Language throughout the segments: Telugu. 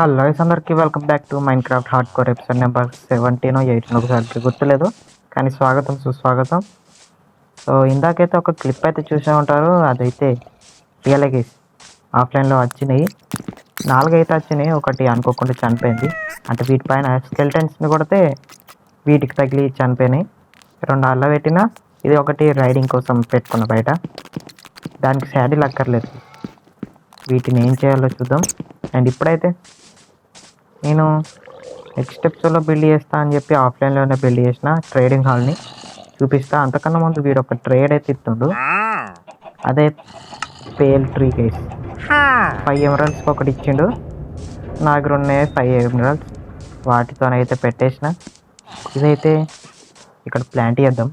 హలో గైస్ అందరికీ welcome back to Minecraft hardcore episode number seventeen eighteen ఒకసారి గుర్తులేదు కానీ స్వాగతం సుస్వాగతం. సో ఇందాకైతే ఒక క్లిప్ అయితే చూసే ఉంటారు అదైతే రియల్ ఆఫ్లైన్లో వచ్చినాయి. నాలుగైతే వచ్చినాయి ఒకటి అనుకోకుండా చనిపోయింది. అంటే వీటిపైన స్కెల్టన్స్ని కొడితే వీటికి తగిలి చనిపోయినాయి. రెండు అల్ల పెట్టినా ఇది ఒకటి రైడింగ్ కోసం పెట్టుకున్న బయట. దానికి శాడీలు అక్కర్లేదు. వీటిని ఏం చేయాలో చూద్దాం. అండ్ ఇప్పుడైతే నేను నెక్స్ట్ ఎపిసోడ్లో బిల్డ్ చేస్తా అని చెప్పి ఆఫ్లైన్లోనే బిల్డ్ చేసిన ట్రేడింగ్ హాల్ని చూపిస్తా. అంతకన్నా ముందు వీడు ఒక ట్రేడ్ అయితే ఇస్తుండు. అదే pale tree case five emeralds ఒకటి ఇచ్చిండు. నా దగ్గర ఉన్నాయి ఫైవ్ ఎమరల్స్ వాటితోనైతే పెట్టేసిన. ఇదైతే ఇక్కడ ప్లాంట్ చేద్దాం.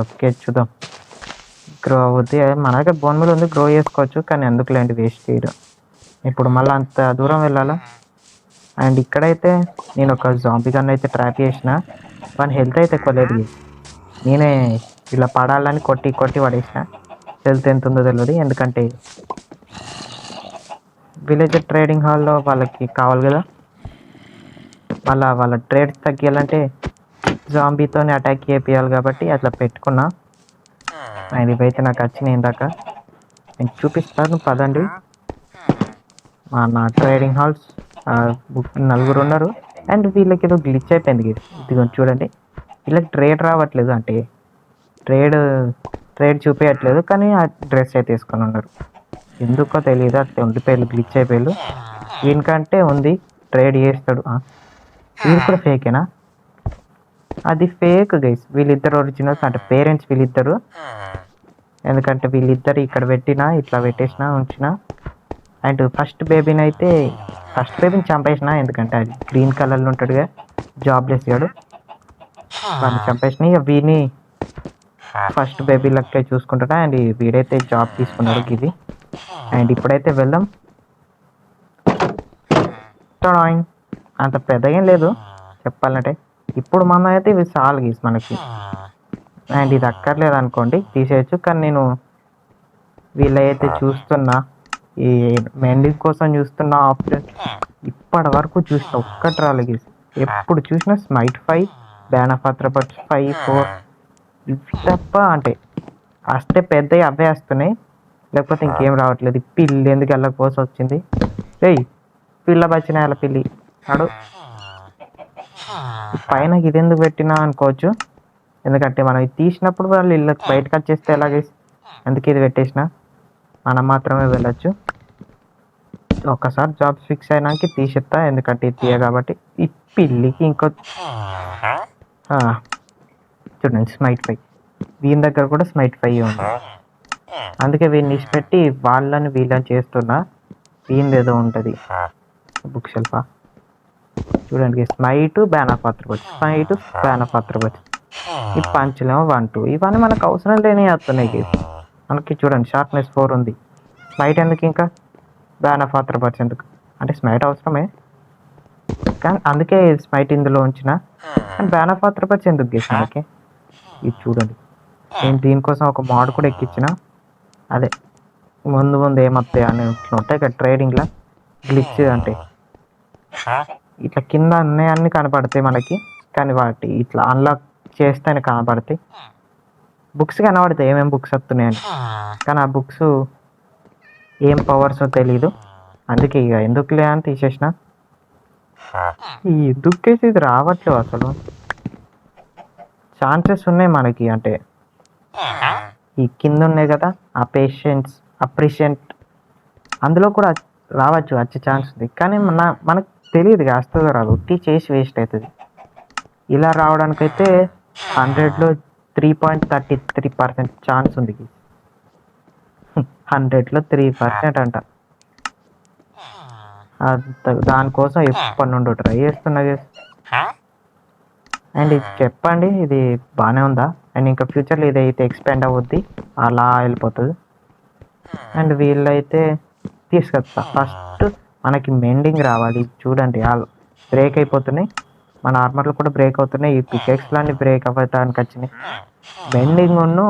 ఓకే చూద్దాం. గ్రో అవుద్ది. మన దగ్గర బోన్ మీద ఉంది గ్రో చేసుకోవచ్చు కానీ ఎందుకు లేండి వేస్ట్ చేయడం ఇప్పుడు మళ్ళీ అంత దూరం వెళ్ళాలా? అండ్ ఇక్కడైతే నేను ఒక జాంబీ గన్ అయితే ట్రాప్ చేసిన. వాని హెల్త్ అయితే ఎక్కువ లేదు. నేనే ఇలా పడాలని కొట్టి కొట్టి పడేసిన. హెల్త్ ఎంత ఉందో తెలియదు ఎందుకంటే విలేజ్ ట్రేడింగ్ హాల్లో వాళ్ళకి కావాలి కదా. వాళ్ళ వాళ్ళ ట్రేడ్స్ తగ్గియాలంటే జాంబీతోనే అటాక్ చేయాలి కాబట్టి అట్లా పెట్టుకున్నా. అండ్ ఇవైతే నాకు వచ్చినాయి ఇందాక. నేను చూపిస్తాను. పదండి. మా నా ట్రేడింగ్ హాల్స్ నలుగురు ఉన్నారు. అండ్ వీళ్ళకి ఏదో గ్లిచ్ అయిపోయింది ఇది చూడండి. వీళ్ళకి ట్రేడ్ రావట్లేదు అంటే ట్రేడ్ ట్రేడ్ చూపించట్లేదు కానీ ఆ డ్రెస్ అయితే వేసుకొని ఉన్నారు. ఎందుకో తెలియదు అట్లా ఉండిపోయారు గ్లిచ్ అయిపోయారు దీనికంటే ఉంది ట్రేడ్ చేస్తాడు. వీళ్ళు కూడా ఫేకేనా అది ఫేక్ గైస్ వీళ్ళిద్దరు ఒరిజినల్స్ అంటే పేరెంట్స్ వీళ్ళిద్దరు. ఎందుకంటే వీళ్ళిద్దరు ఇక్కడ పెట్టినా ఇట్లా పెట్టేసినా ఉంచినా. అండ్ ఫస్ట్ బేబీని అయితే ఫస్ట్ బేబీని చంపేసిన ఎందుకంటే అది గ్రీన్ కలర్లో ఉంటాడుగా జాబ్లెస్ గాడు. వాడిని చంపేసిన ఇక వీని ఫస్ట్ బేబీ లెక్క చూసుకుంటాడా అండ్ వీడైతే జాబ్ తీసుకున్నాడు ఇది అండ్ ఇప్పుడైతే వెళ్దాం. టడాయింగ్. అంత పెద్దగా ఏం లేదు చెప్పాలంటే. ఇప్పుడు మనం అయితే ఇవి చాలు గీస్ మనకి. అండ్ ఇది అక్కర్లేదు అనుకోండి తీసేయచ్చు కానీ నేను వీళ్ళైతే చూస్తున్నా. ఈ మెండింగ్ కోసం చూస్తున్నా ఆప్షన్ ఇప్పటి వరకు చూసిన ఒక్కటి రాలేదు గీస్ ఎప్పుడు చూసినా smite five bane of arthropods five four. ఇవి తప్ప అంటే వస్తే పెద్దవి అవే వస్తున్నాయి. లేకపోతే ఇంకేం రావట్లేదు. పిల్లి ఎందుకు వెళ్ళకపోసి వచ్చింది? ఏయ్ పిల్ల బచ్చిన వాళ్ళ పిల్లి. అడు పైన ఇది ఎందుకు పెట్టినా అనుకోవచ్చు. ఎందుకంటే మనం ఇది తీసినప్పుడు వాళ్ళు ఇళ్ళకి బయటకు వచ్చేస్తే ఎలాగే అందుకే ఇది పెట్టేసిన. మనం మాత్రమే వెళ్ళొచ్చు. ఒకసారి జాబ్ ఫిక్స్ అయినాక తీసేస్తా ఎందుకంటే తీయ కాబట్టి. ఈ పిల్లికి ఇంకో చూడండి స్మైట్ ఫైవ్ వీని దగ్గర కూడా స్మైట్ ఫైవ్ ఉంది. అందుకే వీడిని ఇచ్చిపెట్టి వాళ్ళని వీళ్ళని చేస్తున్నా. వీనిది ఏదో ఉంటుంది. బుక్ షెల్ఫా చూడండి స్మైట్ బ్యానర్ పాత్ర వచ్చి స్మైట్ బ్యానర్ పాత్ర వచ్చి ఈ పంచులేమో వన్ టూ ఇవన్నీ మనకు అవసరం లేని వస్తున్నాయి. మనకి చూడండి షార్ప్నెస్ ఫోర్ ఉంది. స్మైట్ ఎందుకు ఇంకా? బ్యానర్ పాత్ర పచ్చి ఎందుకు? అంటే స్మైట్ అవసరమే. కానీ అందుకే స్మైట్ ఇందులో ఉంచిన. కానీ బ్యానర్ పాత్ర పచ్చి ఎందుకు గేస్ మనకి ఇది చూడండి. నేను దీనికోసం ఒక మోడ్ కూడా ఎక్కించిన. అదే. ముందు ముందు ఏమొస్తాయి అని ఇట్లా ఉంటాయి కదా ట్రేడింగ్లో గ్లిచ్ అంటే. ఇట్లా కింద అన్నీ కనపడతాయి మనకి. కానీ వాటి ఇట్లా అన్లాక్ చేస్తేనే కనపడతాయి. బుక్స్ కనబడతాయి ఏమేమి బుక్స్ వస్తున్నాయని కానీ ఆ బుక్స్ ఏం పవర్స్ తెలీదు. అందుకే ఇక ఎందుకులే అని తీసేసిన. ఈ ఎందుకేసి ఇది రావట్లేదు అసలు? ఛాన్సెస్ ఉన్నాయి మనకి అంటే. ఈ కింద ఉన్నాయి కదా ఆ పేషెంట్స్ అప్రిషియంట్ అందులో కూడా రావచ్చు వచ్చే ఛాన్స్ ఉంది. కానీ మన మనకు తెలియదు వస్తుందో రాదు. ఉట్టి చేసి వేస్ట్ అవుతుంది. ఇలా రావడానికైతే హండ్రెడ్లో three point thirty three percent chance ఉంది. హండ్రెడ్లో త్రీ పర్సెంట్ అంట. దానికోసం ఎప్పటి నుండి ట్రై చేస్తున్నా. అండ్ ఇది చెప్పండి ఇది బాగానే ఉందా? అండ్ ఇంకా ఫ్యూచర్లో ఇది అయితే ఎక్స్పాండ్ అవుద్ది అలా వెళ్ళిపోతుంది. అండ్ వీళ్ళైతే తీసుకొస్తా. ఫస్ట్ మనకి మెండింగ్ రావాలి చూడండి బ్రేక్ అయిపోతున్నాయి. మన ఆర్మర్లు కూడా బ్రేక్ అవుతున్నాయి. ఈ పికెక్స్ లాంటి బ్రేక్ అవ్వడానికి వచ్చినాయి. బెండింగ్ ఉన్ను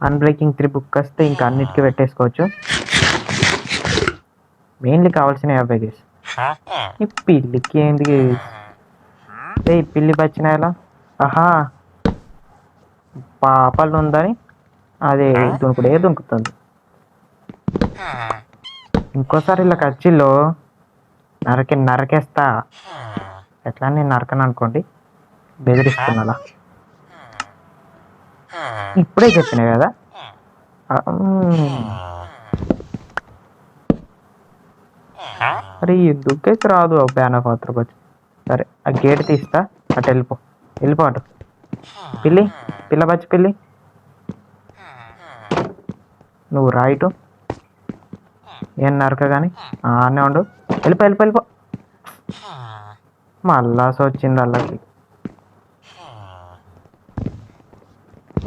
అన్బ్రేకింగ్ త్రీ బుక్ వస్తే ఇంకా అన్నిటికీ పెట్టేసుకోవచ్చు. మెయిన్లీ కావాల్సిన అవే గేస్ ఈ పిల్లికి ఏంది ఏ ఈ పిల్లి బచ్చిన ఎలా? ఆహా. పాపలు ఉందని అదే దునుకుడే దునుకుతుంది ఇంకోసారి ఇలా కచ్చిల్లో నరకి నరకేస్తా. ఎట్లా? నేను నరకను అనుకోండి. బెదిరిస్తున్నా ఇప్పుడే చెప్పిన కదా? మరి మ్మ్. అరే ఎందుకైతే రాదు ఆ బ్యాన్ ఆఫ్ వచ్చి. సరే ఆ గేట్ తీస్తా. అటు వెళ్ళిపో. వెళ్ళిపో అటు. పిల్లి పిల్ల బచ్చి పిల్లి. నువ్వు రైటు ఏం నరక కానీ ఆనే ఉండు. వెళ్ళిపో వెళ్ళిపో వెళ్ళిపో. మళ్ళాస వచ్చింది అల్లకి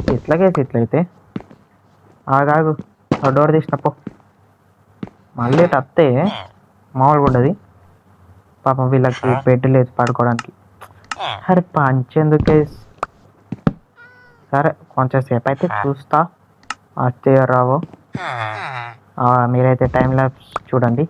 ఇట్లాగేసి ఇట్లయితే? ఆగాగు ఆ డోర్ తీసినపో మళ్ళీ వస్తే మామూలుగా ఉండదు పాపం వీళ్ళకి బెడ్ లేదు పడుకోవడానికి. అరే పంచెందుకే. సరే కొంచెం సేపు అయితే చూస్తా. వచ్చే రావో. మీరైతే టైం ల్యాబ్స్ చూడండి.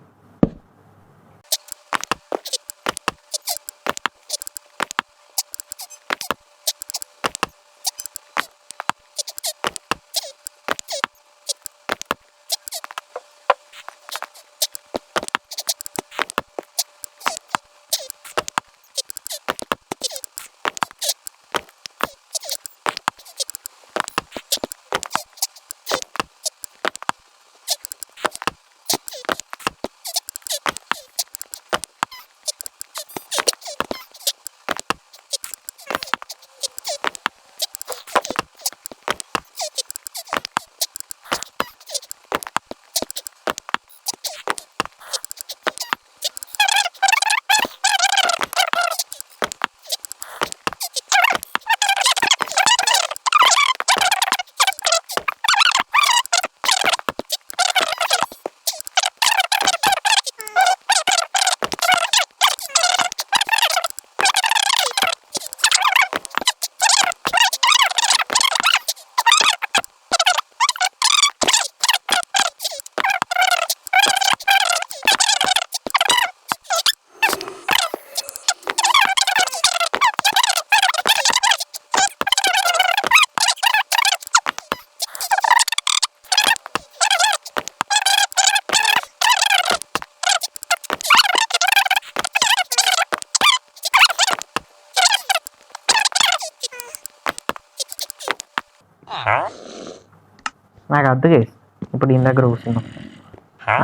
నాకు అద్దు చేసి ఇప్పుడు ఈయన దగ్గర కూర్చున్నాం.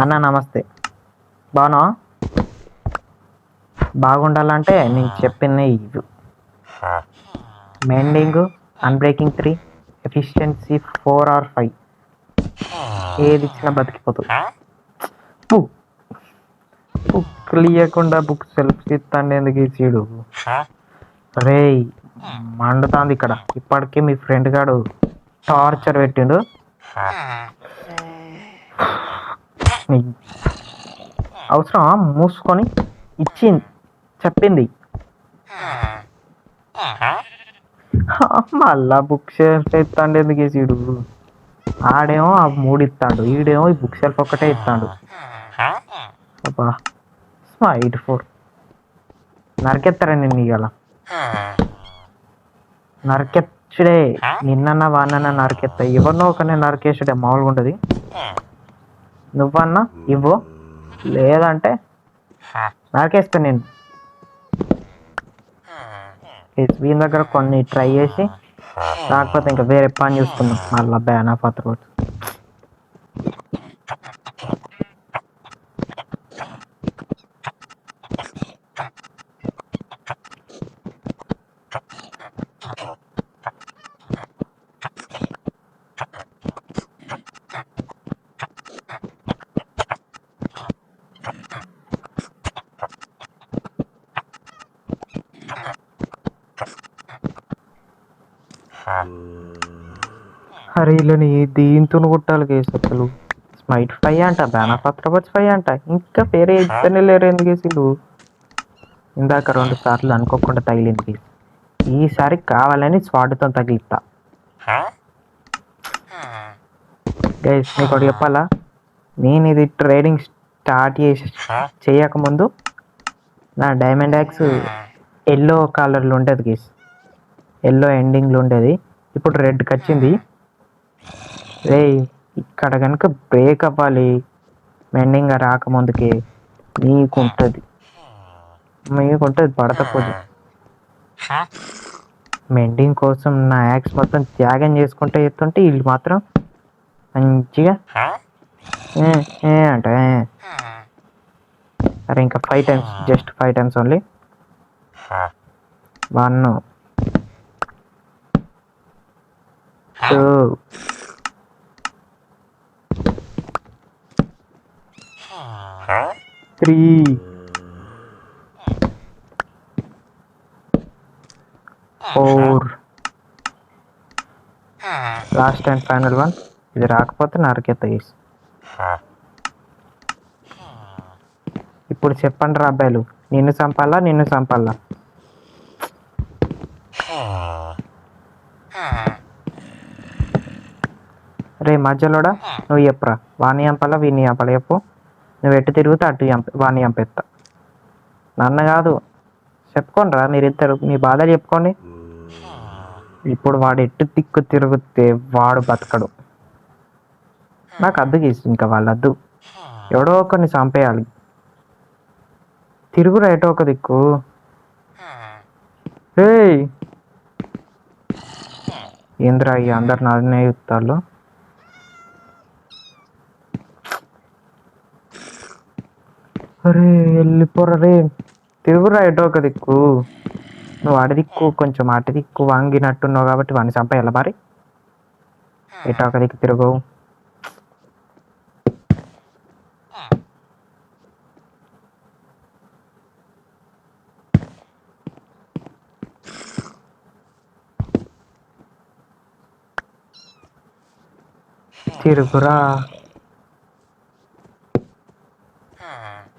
అన్న నమస్తే. బాగున్నావా? బాగుండాలంటే నేను చెప్పిన ఇవి mending unbreaking three efficiency four or five ఏది ఇచ్చినా బతికిపోతుంది బుక్ బుక్ ఇవ్వకుండా బుక్ సెల్ఫ్ ఇస్తాండి ఎందుకు ఇచ్చిడు? రే మండుతాంది ఇక్కడ. ఇప్పటికే మీ ఫ్రెండ్ గాడు టార్చర్ పెట్టిండు. నీ అవసరమా? మూసుకొని ఇచ్చింది చెప్పింది. మళ్ళా బుక్ షెల్ఫ్ ఇస్తాండు ఎందుకు వేసిడు ఆడేమో ఆ మూడు ఇస్తాడు ఈడేమో ఈ బుక్ షెల్ఫ్ ఒక్కటే ఇస్తాడు అబ్బా స్మైట్ ఫోర్. నరికెత్తారా నిన్ను ఇవాళ నరికెచ్చుడే నిన్న వానన్న నరికెత్తా. ఎవరినో ఒకనే నరికేసుడే మామూలుగా ఉంటుంది నువ్వన్నా ఇవ్వు. లేదంటే నరికేస్తా నేను. వీని దగ్గర కొన్ని ట్రై చేసి కాకపోతే ఇంకా వేరే పని చూసుకున్నాం మళ్ళీ బ్యాన్ ఆఫ్ అతను అరే వీళ్ళని దీంతో కొట్టాలి కేసు అసలు. స్మైట్ ఫై అంట బాణపత్రపతి ఫై అంట. ఇంకా వేరే ఇద్దరిని లేరు ఎందుకు వేసిండు? ఇందాక రెండు సార్లు అనుకోకుండా తగిలింది. ఈసారి కావాలని స్వాడ్తో తగిలిస్తా. గైస్ నీకు ఒకటి చెప్పాలా? నేను ఇది ట్రేడింగ్ స్టార్ట్ చేసి చేయకముందు నా డైమండ్ యాక్స్ ఎల్లో కలర్లో ఉండేది గీస్ ఎల్లో ఎండింగ్లో ఉండేది. ఇప్పుడు రెడ్కి వచ్చింది రే ఇక్కడ కనుక బ్రేక్ అవ్వాలి. మెండింగ్ రాకముందుకి నీకుంటుంది. మీకుంటుంది పడతపోదు మెండింగ్ కోసం నా యాక్స్ మొత్తం త్యాగం చేసుకుంటే ఎత్తుంటే వీళ్ళు మాత్రం మంచిగా అంట. సరే ఇంకా five times just five times only one two three four last and final one ఇది రాకపోతే నరకెత్త గీస్ ఇప్పుడు చెప్పండి రా అబ్బాయిలు. నిన్ను చంపాలా నిన్ను చంపాలా? రే మధ్యలోడా? నువ్వు చెప్పరా. వాణి చంపాలా వీని చంపాలా చెప్పు. నువ్వు ఎటు తిరుగుతే అటు వాణి చంపేస్తా. నన్ను కాదు. చెప్పుకోండి రా మీరిద్దరు మీ బాధలు చెప్పుకోండి. ఇప్పుడు వాడు ఎటు తిక్కు తిరిగితే వాడు బతకడు. నాకు అద్దు గీసి ఇంకా వాళ్ళద్దు. ఎవడో ఒకరిని చంపేయాలి. తిరుగురా ఎటో ఒక దిక్కు. ఏంద్రా ఈ అందరు నాదనే యుత్తాలు అరే వెళ్ళిపోరా రే. తిరుగురా ఎటో ఒక దిక్కు. నువ్వు అడి దిక్కు కొంచెం అటు దిక్కు వాంగినట్టున్నావు కాబట్టి వాడిని చంపేయాలి మరి? ఎటో ఒక దిక్కు తిరుగు. తిరుగురా.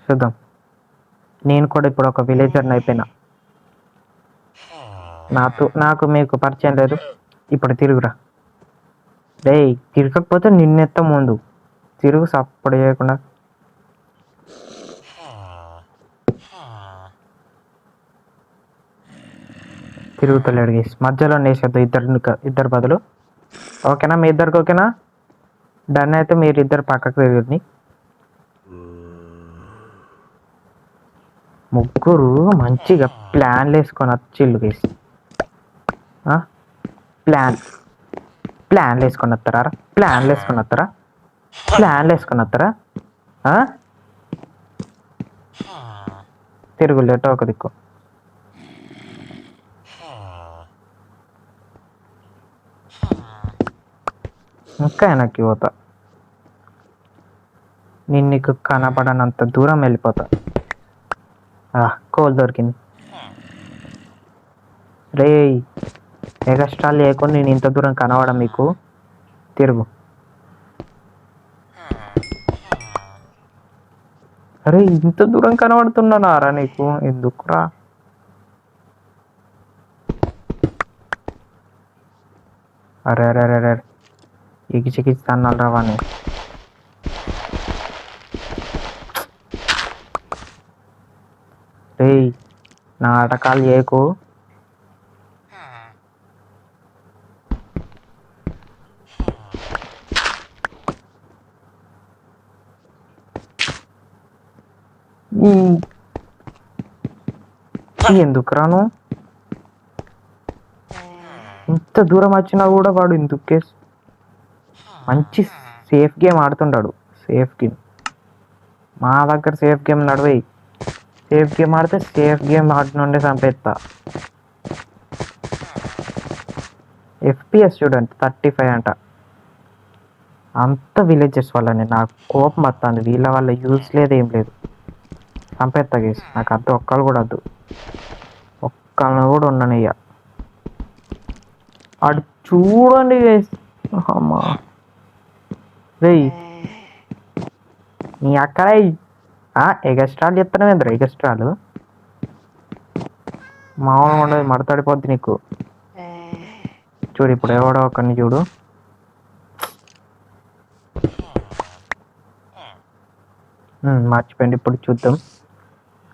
చూద్దాం. నేను కూడా ఇప్పుడు ఒక విలేజర్ని అయిపోయినా. నాతో నాకు మీకు పరిచయం లేదు. ఇప్పుడు తిరుగురా. డేయ్ తిరగకపోతే నిన్నెత్త ముందు. తిరుగు సప్పుడు చేయకుండా. తిరుగుతలేడు గేస్. మధ్యలో నేసేద్దాం ఇద్దరు ఇద్దరు బదులు. ఓకేనా మీ ఇద్దరికి ఓకేనా? డన్ అయితే మీరు ఇద్దరు పక్కకు తిరుగుని ముగ్గురు మంచిగా ప్లాన్లు వేసుకొని వచ్చిళ్ళు వేసి. ప్లాన్. ప్లాన్లు వేసుకొని వస్తారా? ప్లాన్లు వేసుకొని వస్తారా? ప్లాన్లు వేసుకొని వస్తారా? ఆ? తిరుగులేట ఒక దిక్కు. ఇంకా వెనక్కి పోతా. నేను నీకు కనపడనంత దూరం వెళ్ళిపోతా. కోల్ దొరికింది. రే ఎగస్ట్రాల్ లేకుండా నేను ఇంత దూరం కనవడం మీకు. తిరుగు. అరే ఇంత దూరం కనబడుతున్నానారా నీకు? ఎందుకురా? అరే అరే అరే అరే ఎగిచి ఎగిచి రేయ్ నాటకాలు చేయకు. ఎందుకు రాను? ఇంత దూరం వచ్చినా కూడా వాడు ఎందుకే మంచి సేఫ్ గేమ్ ఆడుతుంటాడు సేఫ్ గేమ్ మా దగ్గర సేఫ్ గేమ్ నడవయి సేఫ్ గేమ్ ఆడితే సేఫ్ గేమ్ ఆడి నుండి చంపేస్తా. ఎఫ్పిఎస్ చూడండి థర్టీ ఫైవ్ అంట. అంత విలేజెస్ వల్లనే నాకు కోపం వస్తుంది వీళ్ళ వల్ల యూజ్ లేదు ఏం లేదు. చంపేస్తా గేసి నాకు అద్దు ఒక్కళ్ళు కూడా వద్దు. ఒక్కళ్ళని కూడా ఉండనియ్య. అటు చూడండి గేస్ అమ్మా. రేయ్. నీ అక్కడ ఎగస్ట్రాలు చెప్తున్నావు ఏంద్ర ఎగస్ట్రాలు మామూలుగా ఉండదు మడతాడిపోద్ది నీకు. చూడు ఇప్పుడు ఎవడో ఒకరిని చూడు. మర్చిపోయింది ఇప్పుడు చూద్దాం.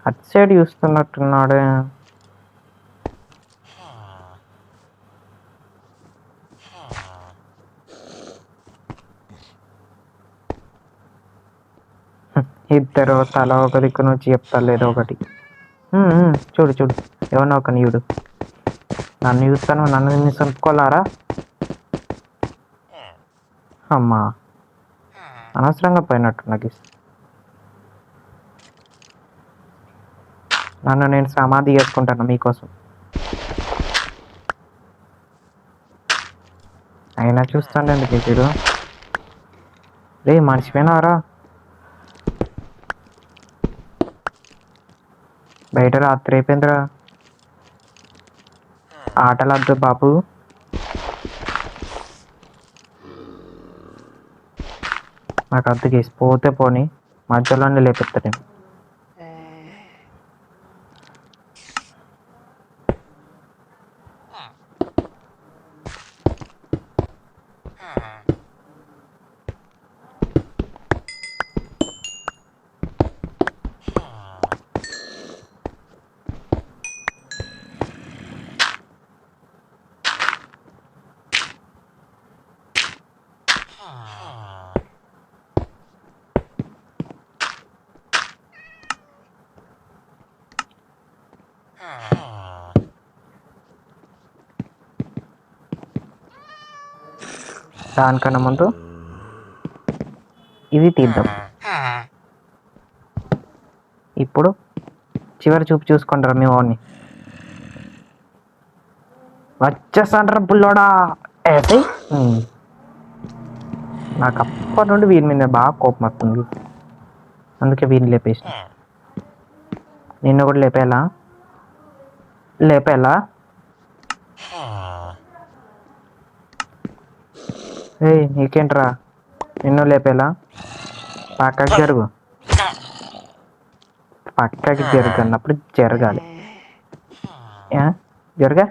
అటు సైడ్ చూస్తున్నట్టున్నాడు. ఇద్దరు తల ఒక దిక్కు నుంచి చెప్తారు లేదో ఒకటి. చూడు చూడు. ఏమన్నా ఒక నీవుడు నన్ను చూస్తాను నన్ను నిన్ను అమ్మా. అనవసరంగా పోయినట్టు నాకు నన్ను నేను సమాధి చేసుకుంటాను మీకోసం. అయినా చూస్తాండి ఎందుకు మీరు రే మర్చిపోయినారా బయట రాత్రి అయిపోయిందిరా. ఆటలద్దు బాబు. నాకు అద్దెకి పోతే పోని. మధ్యలోనే లేపెత్తా దానికన్నా ముందు ఇది తీద్దాం. ఇప్పుడు చివరి చూపు చూసుకుంటారా మీ వాడిని వచ్చేసాండ్రా పుల్లోడా ఏసై? నాకు అప్పటి నుండి వీని మీద బాగా కోపం వస్తుంది. అందుకే వీడిని లేపేసిన. నిన్ను కూడా లేపేలా లేపేలా ఏయ్ నీకేంట్రా? నిన్ను లేపేలా? పక్కకి జరుగు. పక్కకి జరుగు అన్నప్పుడు జరగాలి. జరగా?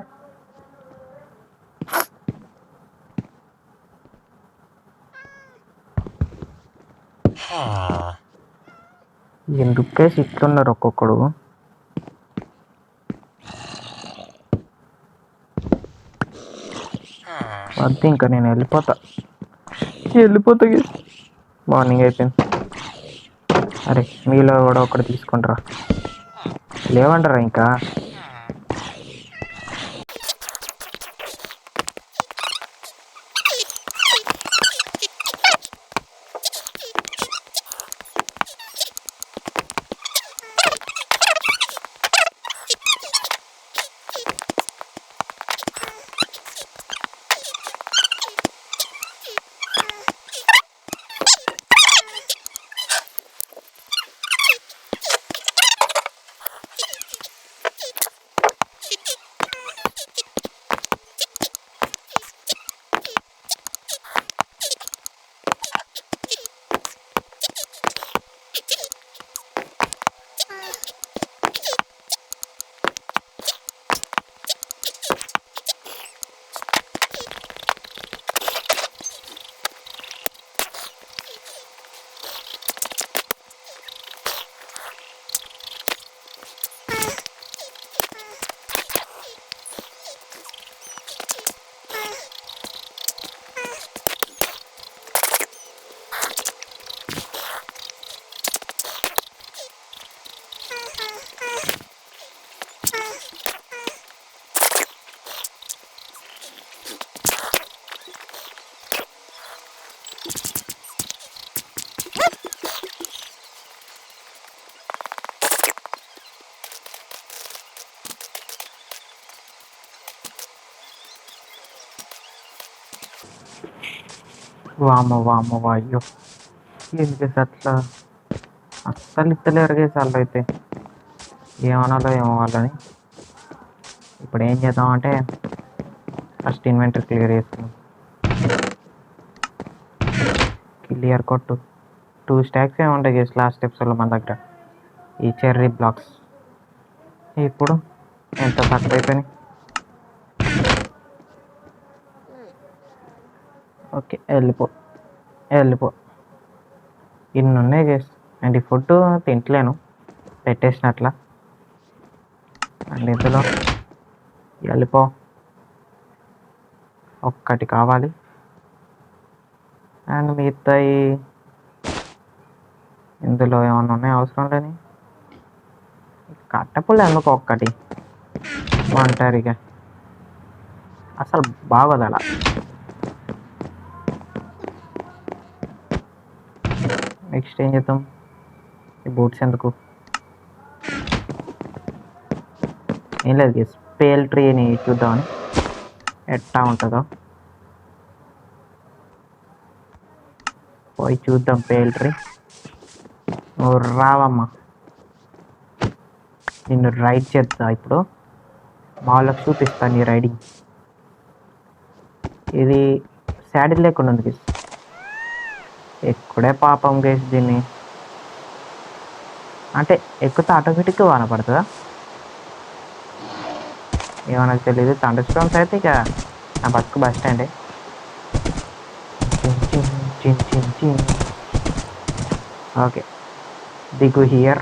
ఎందుకే ఇట్లున్నారు ఒక్కొక్కడు? వద్దు ఇంకా నేను వెళ్ళిపోతా. వెళ్ళిపోతా మార్నింగ్ అయిపోయింది. అరే మీలో కూడా ఒకటి తీసుకుంటారా. లేవంటారా ఇంకా? వామ వామ వాయ్యో ఎందుకు అట్లా అస్సలు ఇస్తలేరు కేసు వాళ్ళు అయితే. ఏమనాలో ఏమో వాళ్ళని. ఇప్పుడు ఏం చేద్దామంటే ఫస్ట్ ఇన్వెంటరీ క్లియర్ చేసుకుందాం. క్లియర్ కొట్టు. టూ స్టాక్స్ ఏమి ఉంటాయి గేస్ లాస్ట్ స్టెప్స్లో మన దగ్గర. ఈ చెర్రీ బ్లాక్స్ ఇప్పుడు ఎంత తక్కువ అయిపోయినాయి? ఓకే వెళ్ళిపో. వెళ్ళిపో. ఇన్ని ఉన్నాయి గేస్ అండ్ ఈ ఫుడ్ తింటలేను. పెట్టేసినట్ల. అండ్ ఇందులో. వెళ్ళిపో. ఒక్కటి కావాలి. అండ్ మిగతాయి ఇందులో ఏమన్నా ఉన్నాయి? అవసరం లేని? కట్టపుల్ల ఎందుకు ఒక్కటి? ఒంటరిగా. అసలు బాగోదు అలా. నెక్స్ట్ ఏం చేద్దాం? ఈ బూట్స్ ఎందుకు? ఏం లేదు స్పేల్ ట్రీని చూద్దామని. ఎట్టా ఉంటుందో. పోయి చూద్దాం పేల్ నువ్వు రావమ్మా నిన్ను రైడ్ చేస్తా ఇప్పుడు మామూలుగా వాళ్ళకి చూపిస్తాను నీ రైడింగ్ ఇది శాడిల్ లేకుండా ఉంది గేస్ ఎక్కడే పాపం గేస్ దీన్ని అంటే ఎక్కుతే ఆటోమేటిక్గా వాన పడుతుందా ఏమన్నా తెలియదు థండర్ స్టామ్స్ అయితే ఇక నా బతుకు బస్ స్టాండే చిన్ చిన్ చిన్ చిన్ చిన్ ఓకే దిగు హియర్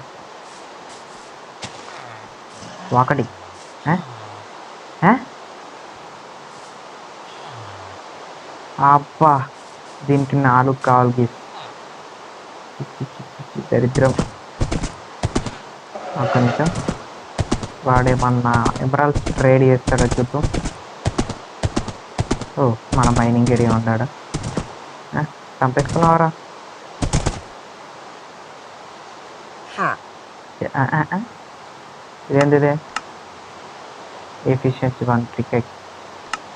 ఒకటి ఆ? అబ్బా దీనికి నాలుగు కావాలి గీస్ దరిద్రం ఒక నిమిషం వాడేమన్నా ఎమరాల్స్ ట్రేడ్ చేస్తాడో చూద్దాం ఓ మన మైనింగ్ ఏరియా ఉన్నాడా చంపేసుకున్నావరా. ఇదేంది ఇదే ఎఫిషియన్సీ వన్ క్రికెట్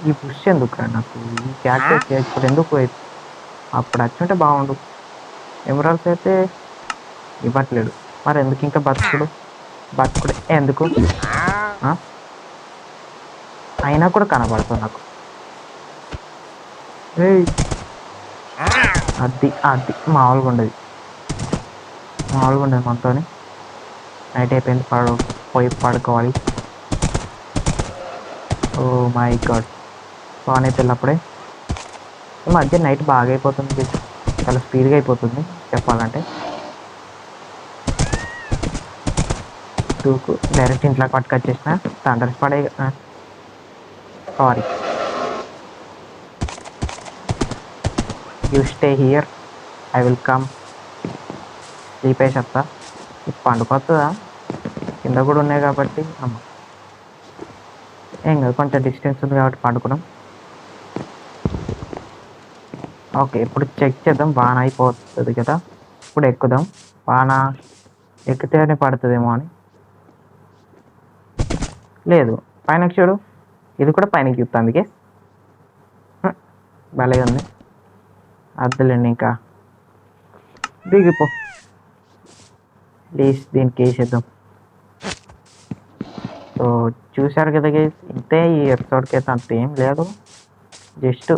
ఈ పుష్ ఎందుకు నాకు ఈ క్యాక్టస్ ఇప్పుడు ఎందుకు అప్పుడు వచ్చుంటే బాగుండు ఎమరాల్స్ అయితే ఇవ్వట్లేడు మరి ఎందుకు ఇంకా బతుకుడు బతుకుడు ఎందుకు? అయినా కూడా కనబడుతుంది నాకు. అది అది మామూలుగా ఉండదు. మామూలుగా ఉండదు మనతో నైట్ అయిపోయింది పడు పోయి పడుకోవాలి. ఓ మై గాడ్ బాగానే వెళ్ళినప్పుడే ఈ మధ్య నైట్ బాగా అయిపోతుంది చాలా స్పీడ్గా అయిపోతుంది చెప్పాలంటే. టూకు డైరెక్ట్ ఇంట్లో పట్టుకొచ్చేసిన. తండ్రి పడే sorry you stay here I will come sleep వేసి వస్తా పండుకొస్తుందా కింద కూడా ఉన్నాయి కాబట్టి అమ్మ. ఏం కాదు కొంచెం డిస్టెన్స్ ఉంది కాబట్టి పండుకున్నాం ఓకే ఇప్పుడు చెక్ చేద్దాం. వాన అయిపోతుంది కదా. ఇప్పుడు ఎక్కుదాం. వాన ఎక్కితేనే పడుతుందేమో అని. లేదు. పైన చూడు. ఇది కూడా పైనకి చూస్తా అందుకే భలే ఉంది అద్దులేండి ఇంకా. దిగిపో ప్లీజ్ దీనికి వేసేద్దాం. సో చూశారు కదా గైస్ ఇంతే ఈ ఎపిసోడ్కి అయితే అంత ఏం లేదు. జస్ట్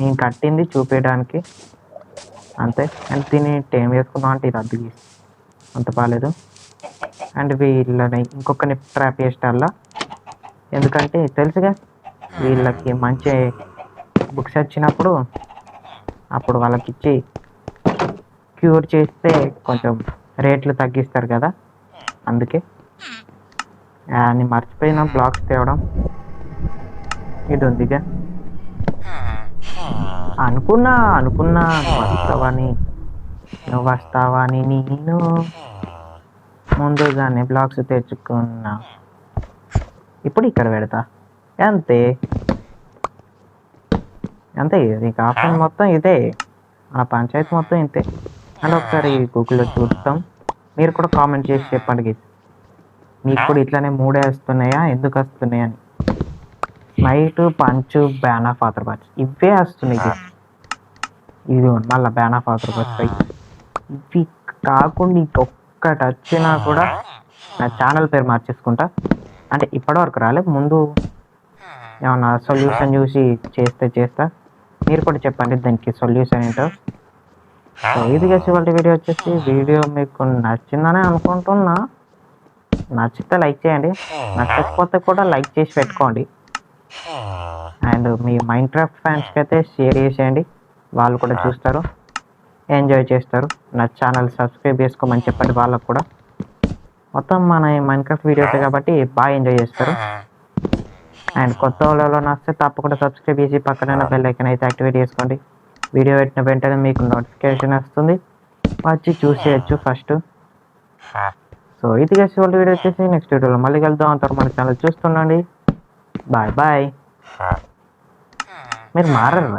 నేను కట్టింది చూపించడానికి అంతే. అండ్ దీన్ని టైం వేసుకుందాం అంటే ఇది అద్దె అంత బాగాలేదు అండ్ వీళ్ళని ఇంకొకరిని ట్రాప్ చేసేటల్లా. ఎందుకంటే తెలుసుగా వీళ్ళకి మంచి బుక్స్ వచ్చినప్పుడు అప్పుడు వాళ్ళకి ఇచ్చి క్యూర్ చేస్తే కొంచెం రేట్లు తగ్గిస్తారు కదా. అందుకే నేను మర్చిపోయిన బ్లాక్స్ తేవడం ఇది ఉందిగా అనుకున్నా అనుకున్నా వస్తావా అని నువ్వు వస్తావా అని నేను ముందుగానే బ్లాక్స్ తెచ్చుకున్నా. ఇప్పుడు ఇక్కడ పెడతా. అంతే. అంతే నీకు ఆప్షన్ మొత్తం ఇదే. మన పంచాయతీ మొత్తం ఇంతే. అండ్ ఒకసారి గూగుల్లో చూస్తాం. మీరు కూడా కామెంట్ చేసి చెప్పండి గీస్ మీకు కూడా ఇట్లానే మూడే వస్తున్నాయా ఎందుకు వస్తున్నాయి అని. Night punch bane of arthropods ఇవే వస్తున్నాయి గీస్ ఇది మళ్ళీ బ్యాన్ ఆఫ్ ఆథర్ బాచ్ ఇవి కాకుండా ఇంకొక్కటి వచ్చినా కూడా నా ఛానల్ పేరు మార్చేసుకుంటా. అంటే ఇప్పటివరకు రాలే ముందు ఏమన్నా సొల్యూషన్ చూసి చేస్తే చేస్తా. మీరు కూడా చెప్పండి దానికి సొల్యూషన్ ఏంటో. సో ఇది చేసి వాళ్ళ వీడియో వచ్చేసి వీడియో మీకు నచ్చిందని అనుకుంటున్నా. నచ్చితే లైక్ చేయండి నచ్చకపోతే కూడా లైక్ చేసి పెట్టుకోండి. అండ్ మీ మైండ్ క్రాఫ్ట్ ఫ్యాన్స్కి అయితే షేర్ చేసేయండి వాళ్ళు కూడా చూస్తారు ఎంజాయ్ చేస్తారు. నా ఛానల్ సబ్స్క్రైబ్ చేసుకోమని చెప్పండి వాళ్ళకు కూడా. మొత్తం మన మైన్క్రాఫ్ట్ వీడియోస్ కాబట్టి బాగా ఎంజాయ్ చేస్తారు. అండ్ కొత్త వాళ్ళు నచ్చితే తప్పకుండా సబ్స్క్రైబ్ చేసి పక్కన బెల్ ఐకన్ అయితే యాక్టివేట్ చేసుకోండి. వీడియో పెట్టిన వెంటనే మీకు నోటిఫికేషన్ వస్తుంది. వచ్చి చూసేయచ్చు ఫస్ట్ సో ఇది చేసి వాళ్ళ వీడియో వచ్చేసి నెక్స్ట్ వీడియోలో మళ్ళీ కలుద్దాం. అంటారు మన ఛానల్ చూస్తుండండి. బాయ్ బాయ్ మీరు మారరు